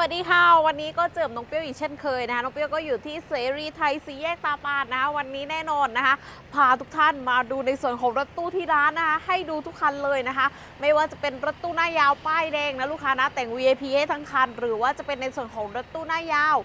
วัสดีค่ะ วันนี้ก็เจอกับน้องเปรี้ยวอีกเช่นเคยนะคะน้องเปรี้ยวก็อยู่ที่เสรีไทยสีแยกตาปาดนะคะวันนี้แน่นอนนะคะพาทุกท่านมาดูในส่วนของรถตู้ที่ร้านนะคะให้ดูทุกคันเลยนะคะ ไม่ว่าจะเป็นรถตู้หน้ายาวป้ายแดงนะลูกค้านะแต่ง VIP ให้ทั้งคัน หรือว่าจะเป็นในส่วนของรถตู้หน้ายาว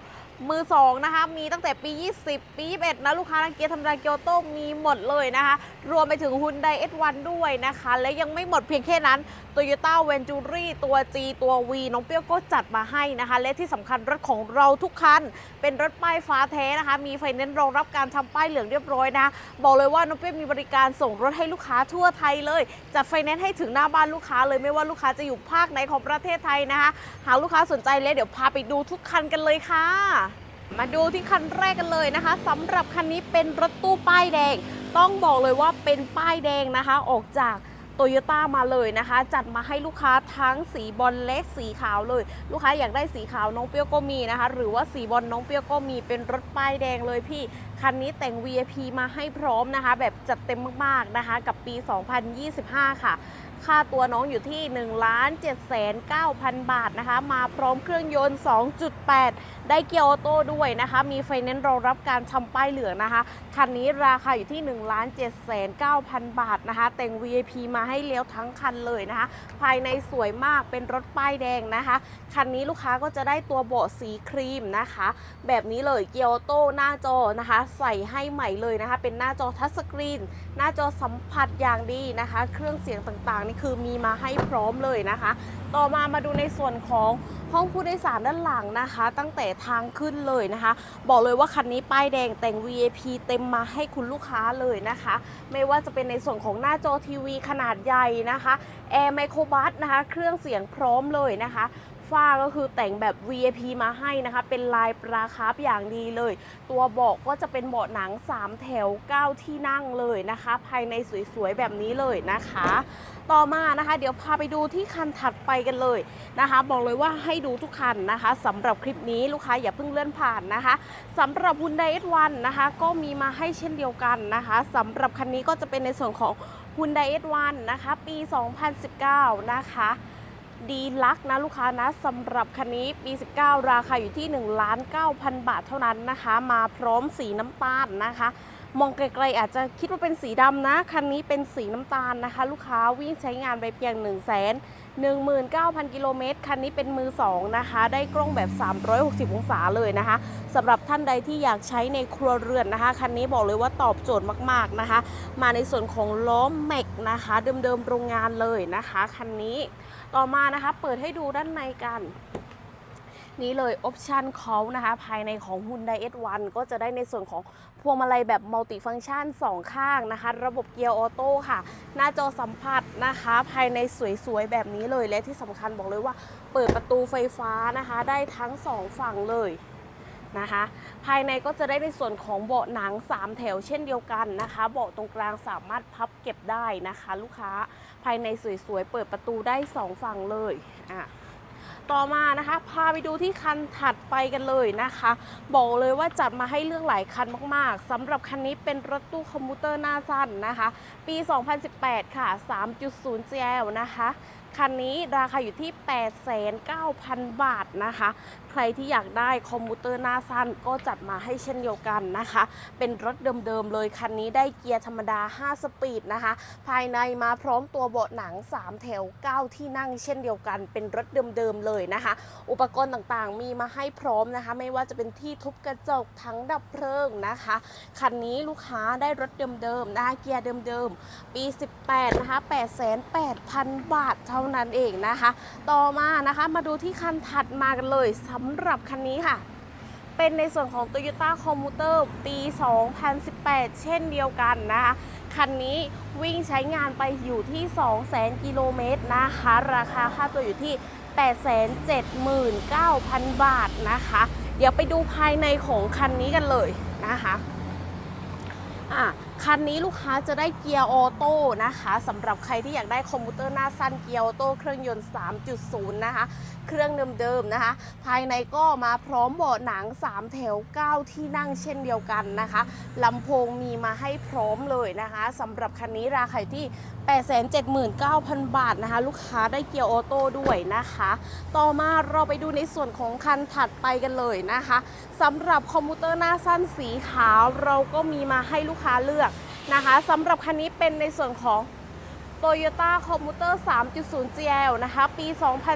มือสองนะคะ มีตั้งแต่ปี 20 ปี 21 นะ ลูกค้านักเกียร์ธรรมดาเกียวโต้มีหมดเลยนะคะ รวมไปถึง Hyundai S1 ด้วยนะคะ และยังไม่หมดเพียงแค่นั้น Toyota Ventury ตัว G ตัว V น้องเปี้ยวก็จัดมาให้นะคะ และที่สำคัญรถของเราทุกคัน เป็นรถป้ายฟ้าแท้นะคะ มีไฟแนนซ์รองรับการทำป้ายเหลืองเรียบร้อยนะ บอกเลยว่าน้องเปี้ยวมีบริการส่งรถให้ลูกค้าทั่วไทยเลยจัดไฟแนนซ์ให้ถึงหน้าบ้านลูกค้าเลยไม่ว่าลูกค้าจะอยู่ภาคไหนของประเทศไทยนะคะ หากลูกค้าสนใจแล้วเดี๋ยวพาไปดูทุกคันกันเลยค่ะ มาดูที่คันแรกกันเลยนะคะสำหรับคันนี้เป็นรถตู้ป้ายแดง ต้องบอกเลยว่าเป็นป้ายแดงนะคะ ออกจากโตโยต้ามาเลยนะคะ จัดมาให้ลูกค้าทั้งสีบอลและสีขาวเลย ลูกค้าอยากได้สีขาวน้องเปียวก็มีนะคะ หรือว่าสีบอลน้องเปียวก็มีเป็นรถป้ายแดงเลยพี่ คันนี้แต่ง VIP มาให้พร้อมนะคะ แบบจัดเต็มมากๆนะคะ กับปี 2025 ค่ะ ค่าตัวน้องอยู่ที่1 7 9 0 0 0 บาทนะคะ มาพร้อมเครื่องยนต์ 2.8 ได้เกียร์ออโต้ด้วยนะคะ มีไฟแนนซ์รองรับการทำป้ายเหลืองนะคะ คันนี้ราคาอยู่ที่ 1 7 9 0 0 0 บาทนะคะ แต่ง VIP มาให้เลี้ยวทั้งคันเลยนะคะ ภายในสวยมากเป็นรถป้ายแดงนะคะ คันนี้ลูกค้าก็จะได้ตัวเบาะสีครีมนะคะ แบบนี้เลยเกียร์ออโต้หน้าจอนะคะ ใส่ให้ใหม่เลยนะคะ เป็นหน้าจอทัชสกรีน หน้าจอสัมผัสอย่างดีนะคะ เครื่องเสียงต่างนี่คือมีมาให้พร้อมเลยนะคะ ต่อมามาดูในส่วนของห้องผู้โดยสารด้านหลังนะคะ ตั้งแต่ทางขึ้นเลยนะคะ บอกเลยว่าคันนี้ป้ายแดงแต่ง VIP เต็มมาให้คุณลูกค้าเลยนะคะ ไม่ว่าจะเป็นในส่วนของหน้าจอทีวีขนาดใหญ่นะคะแอร์ไมโครบัสนะคะ เครื่องเสียงพร้อมเลยนะคะ ฝ้าก็คือแต่งแบบ VIP มาให้นะคะ เป็นลายปราคาร์ฟอย่างดีเลย ตัวเบาะก็จะเป็นเบาะหนัง 3 แถว 9 ที่นั่งเลยนะคะ ภายในสวยๆ แบบนี้เลยนะคะ ต่อมานะคะ เดี๋ยวพาไปดูที่คันถัดไปกันเลยนะคะ บอกเลยว่าให้ดูทุกคันนะคะสำหรับคลิปนี้ลูกค้าอย่าเพิ่งเลื่อนผ่านนะคะสำหรับ Hyundai S1 นะคะ ก็มีมาให้เช่นเดียวกันนะคะสำหรับคันนี้ก็จะเป็นในส่วนของ Hyundai S1 นะคะ ปี 2019 นะคะ ดีลักนะลูกค้านะสำหรับคันนี้ปี 19 ราคาอยู่ที่1ล้าน9,000 บาทเท่านั้นนะคะ มาพร้อมสีน้ำตาลนะคะ มองไกลๆอาจจะคิดว่าเป็นสีดำนะ คันนี้เป็นสีน้ำตาลนะคะ ลูกค้าวิ่งใช้งานไปเพียง1 1 9 0 0 0 กิโลเมตร คันนี้เป็นมือ 2 นะคะ ได้กล้องแบบ 360 องศาเลยนะคะสำหรับท่านใดที่อยากใช้ในครัวเรือนนะคะ คันนี้บอกเลยว่าตอบโจทย์มากๆนะคะ มาในส่วนของล้อแม็กนะคะ เดิมๆโรงงานเลยนะคะ คันนี้ต่อมานะคะ เปิดให้ดูด้านในกัน นี่เลยออปชันเขานะคะ ภายในของ Hyundai S1 ก็จะได้ในส่วนของพวงมาลัยแบบมัลติฟัง c t ชัน 2 ข้างนะคะ ระบบเกียร์ออโต้ค่ะ หน้าจอสัมผัสนะคะ ภายในสวยๆ แบบนี้เลยและที่สำคัญบอกเลยว่า เปิดประตูไฟฟ้านะคะ ได้ทั้ง 2 ฝั่งเลยนะคะภายในก็จะได้ในส่วนของเบาะหนัง 3 แถวเช่นเดียวกันนะคะ เบาะตรงกลางสามารถพับเก็บได้นะคะ ลูกค้าภายในสวยๆ เปิดประตูได้ 2 ฝั่งเลยอะ ต่อมานะคะพาไปดูที่คันถัดไปกันเลยนะคะ บอกเลยว่าจัดมาให้เรื่องหลายคันมากๆสำหรับคันนี้เป็นรถตู้คอมพิวเตอร์หน้าสั้นนะคะ ปี 2018 ค่ะ 3.0 GL นะคะ คันนี้ราคาอยู่ที่ 8,900บาทนะคะ รที่อยากได้คอมพิวเตอร์หน้าสั้นก็จัดมาให้เช่นเดียวกันนะคะ เป็นรถเดิมๆเลยคันนี้ได้เกียร์ธรรมดา 5 สปีดนะคะ ภายในมาพร้อมตัวเบาะหนัง 3 แถว 9 ที่นั่งเช่นเดียวกัน เป็นรถเดิมๆเลยนะคะ อุปกรณ์ต่างๆ มีมาให้พร้อมนะคะ ไม่ว่าจะเป็นที่ทุบกระจกทั้งดับเพลิงนะคะ คันนี้ลูกค้าได้รถเดิมๆนะคะเกียร์เดิมๆ ปี 18 นะคะ 88,000 บาทเท่านั้นเองนะคะ ต่อมานะคะ มาดูที่คันถัดมากันเลยสำหรับคันนี้ค่ะ เป็นในส่วนของ Toyota Commuter ปี 2018 เช่นเดียวกันนะคะ คันนี้วิ่งใช้งานไปอยู่ที่ 200,000 กิโลเมตรนะคะ ราคาค่าตัวอยู่ที่ 879,000 บาทนะคะ เดี๋ยวไปดูภายในของคันนี้กันเลยนะคะอะคันนี้ลูกค้าจะได้เกียร์ออโต้นะคะสำหรับใครที่อยากได้คอมพิวเตอร์หน้าสั้นเกียร์ออโต้เครื่องยนต์ 3.0 นะคะ เครื่องเดิมๆนะคะ ภายในก็มาพร้อมเบาะหนัง 3 แถว 9 ที่นั่งเช่นเดียวกันนะคะลำโพงมีมาให้พร้อมเลยนะคะสำหรับคันนี้ราคาอยู่ที่ 879,000 บาทนะคะ ลูกค้าได้เกียร์ออโต้ด้วยนะคะ ต่อมาเราไปดูในส่วนของคันถัดไปกันเลยนะคะสำหรับคอมพิวเตอร์หน้าสั้นสีขาวเราก็มีมาให้ลูกค้าเลือกนะคะสำหรับคันนี้เป็นในส่วนของ Toyota Commuter 3.0 GL นะคะ ปี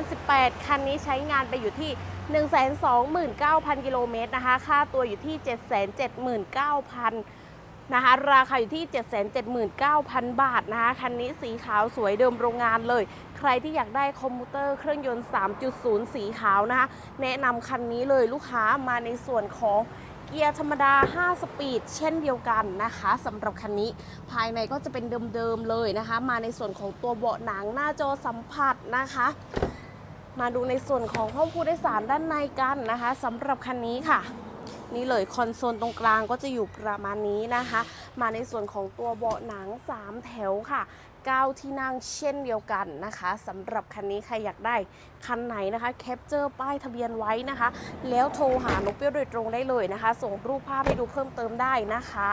2018 คันนี้ใช้งานไปอยู่ที่ 129,000 กิโลเมตรนะคะ ค่าตัวอยู่ที่ 779,000นะคะราคาอยู่ที่ 779,000 บาทนะคะคันนี้สีขาวสวยเดิมโรงงานเลย ใครที่อยากได้คอมพิวเตอร์เครื่องยนต์ 3.0 สีขาวนะคะแนะนำคันนี้เลยลูกค้ามาในส่วนของ เกียร์ธรรมดา 5 สปีด เช่นเดียวกันนะคะสำหรับคันนี้ภายในก็จะเป็นเดิมๆเลยนะคะ มาในส่วนของตัวเบาะหนังหน้าจอสัมผัสนะคะ มาดูในส่วนของห้องผู้โดยสารด้านในกันนะคะสำหรับคันนี้ค่ะนี่เลยคอนโซลตรงกลางก็จะอยู่ประมาณนี้นะคะ มาในส่วนของตัวเบาะหนัง 3 แถวค่ะ 9 ที่นั่งเช่นเดียวกันนะคะสำหรับคันนี้ใครอยากได้คันไหนนะคะแคปเจอร์ป้ายทะเบียนไว้นะคะ แล้วโทรหานกเปี้ยวโดยตรงได้เลยนะคะ ส่งรูปภาพให้ดูเพิ่มเติมได้นะคะ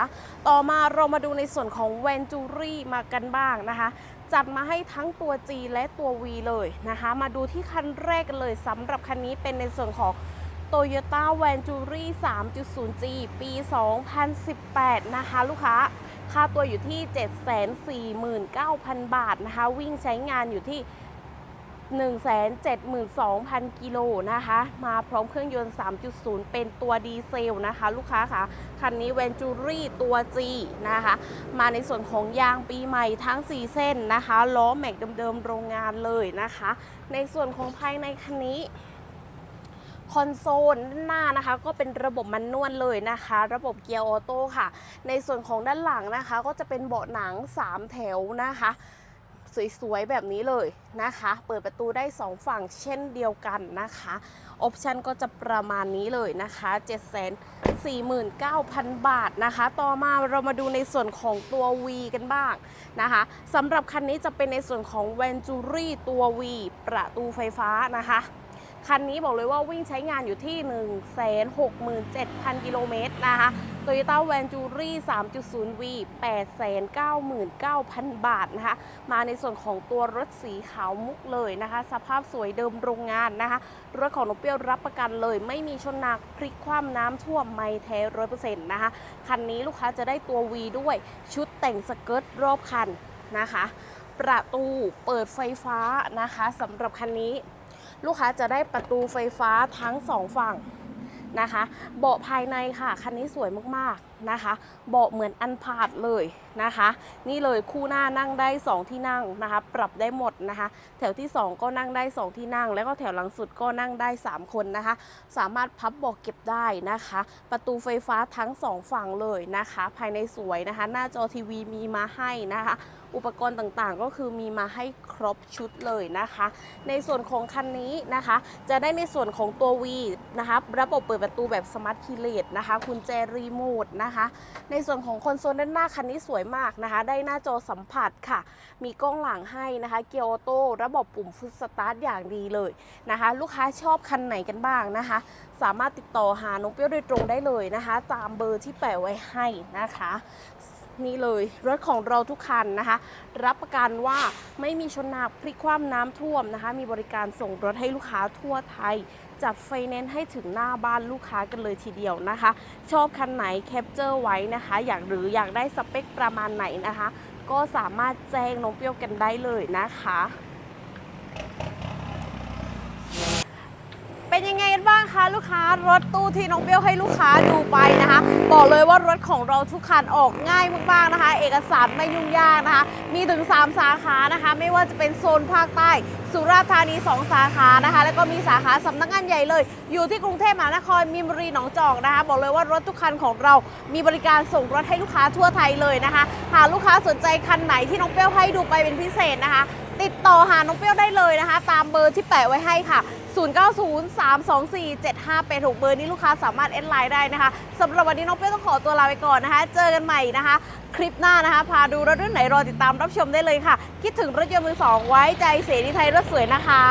ต่อมาเรามาดูในส่วนของแวนจูรี่มากันบ้างนะคะจัดมาให้ทั้งตัว G และตัว V เลยนะคะ มาดูที่คันแรกเลยสำหรับคันนี้เป็นในส่วนของ Toyota v a n t u r i 3.0G ปี 2018 นะคะ ลูกค้า ค่าตัวอยู่ที่ 749,000 บาทนะคะ วิ่งใช้งานอยู่ที่ 172,000 กิโลนะคะ มาพร้อมเครื่องยนต์ 3.0 เป็นตัวดีเซลนะคะ ลูกค้าค่ะ คันนี้ v a n t u r i ตัว G นะคะ มาในส่วนของยางปีใหม่ทั้ง 4 เส้นนะคะ ล้อแม็กเดิมๆโรงงานเลยนะคะ ในส่วนของภายในคันนี้ คอนโซลด้านหน้านะคะ ก็เป็นระบบมันนวลเลยนะคะ ระบบเกียร์ออโต้ค่ะ ในส่วนของด้านหลังนะคะ ก็จะเป็นเบาะหนัง 3 แถวนะคะสวยๆ แบบนี้เลยนะคะ เปิดประตูได้ 2 ฝั่งเช่นเดียวกันนะคะ ออปชันก็จะประมาณนี้เลยนะคะ 749,000 บาทนะคะ ต่อมาเรามาดูในส่วนของตัว V กันบ้างนะคะสำหรับคันนี้จะเป็นในส่วนของ v a n t u r i ตัว V ประตูไฟฟ้านะคะ คันนี้บอกเลยว่าวิ่งใช้งานอยู่ที่ 167,000 กิโลเมตรนะคะ Toyota v a n t u r i 3.0V 899,000 บาทนะคะ มาในส่วนของตัวรถสีขาวมุกเลยนะคะ สภาพสวยเดิมโรงงานนะคะ รถของนกเปี้ยวรับประกันเลย ไม่มีชนหนักพลิกคว่ำน้ำท่วมไม่แท้ร้อยเปอร์เซ็นต์นะคะ คันนี้ลูกค้าจะได้ตัว V ด้วย ชุดแต่งสเกิร์ตรอบคันนะคะ ประตูเปิดไฟฟ้านะคะสำหรับคันนี้ ลูกค้าจะได้ประตูไฟฟ้าทั้งสองฝั่งนะคะ เบาะภายในค่ะ คันนี้สวยมากๆนะคะ เบาะเหมือนอันพาดเลยนะคะ นี่เลยคู่หน้านั่งได้ 2 ที่นั่งนะคะ ปรับได้หมดนะคะ แถวที่ 2 ก็นั่งได้ 2 ที่นั่ง แล้วก็แถวหลังสุดก็นั่งได้ 3 คนนะคะ สามารถพับเบาะเก็บได้นะคะ ประตูไฟฟ้าทั้ง 2 ฝั่งเลยนะคะ ภายในสวยนะคะ หน้าจอทีวีมีมาให้นะคะ อุปกรณ์ต่างๆ ก็คือมีมาให้ครบชุดเลยนะคะ ในส่วนของคันนี้นะคะ จะได้ในส่วนของตัว V นะคะระบบเปิดประตูแบบสมาร์ทคีเลสนะคะคุณแจรีโมทนะคะ ในส่วนของคอนโซลด้านหน้าคันนี้สวยมากนะคะ ได้หน้าจอสัมผัสค่ะ มีกล้องหลังให้นะคะ เกียร์ออโต้ระบบปุ่มฟุตสตาร์ทอย่างดีเลยนะคะ ลูกค้าชอบคันไหนกันบ้างนะคะ สามารถติดต่อหานกเปี้ยวโดยตรงได้เลยนะคะ ตามเบอร์ที่แปะไว้ให้นะคะ นี่เลยรถของเราทุกคันนะคะ รับประกันว่าไม่มีชนหนักพลิกคว่ำน้ำท่วมนะคะ มีบริการส่งรถให้ลูกค้าทั่วไทย จัดไฟแนนซ์ให้ถึงหน้าบ้านลูกค้ากันเลยทีเดียวนะคะ ชอบคันไหนแคปเจอร์ไว้นะคะ อยากหรืออยากได้สเปคประมาณไหนนะคะ ก็สามารถแจ้งน้องเปรี้ยวกันได้เลยนะคะ เป็นยังไงกันบ้างคะลูกค้ารถตู้ที่น้องเปรี้ยวให้ลูกค้าดูไปนะคะ บอกเลยว่ารถของเราทุกคันออกง่ายมากๆนะคะ เอกสารไม่ยุ่งยากนะคะ มีถึง 3 สาขานะคะ ไม่ว่าจะเป็นโซนภาคใต้สุราษฎร์ธานี 2 สาขานะคะ แล้วก็มีสาขาสำนักงานใหญ่เลย อยู่ที่กรุงเทพมหานครมีนบุรีหนองจอกนะคะ บอกเลยว่ารถทุกคันของเรา มีบริการส่งรถให้ลูกค้าทั่วไทยเลยนะคะ หากลูกค้าสนใจคันไหนที่น้องเปรี้ยวให้ดูไปเป็นพิเศษนะคะ ติดต่อหาน้องเปรี้ยวได้เลยนะคะ ตามเบอร์ที่แปะไว้ให้ค่ะ 0903247586เบอร์นี้ลูกค้าสามารถแอดไลน์ได้นะคะสำหรับวันนี้น้องเปี้ยต้องขอตัวลาไปก่อนนะคะ เจอกันใหม่นะคะ คลิปหน้านะคะ พาดูรถรุ่นไหนรอติดตามรับชมได้เลยค่ะ คิดถึงรถยนต์มือสองไว้ใจเสรีไทยรถสวยนะคะ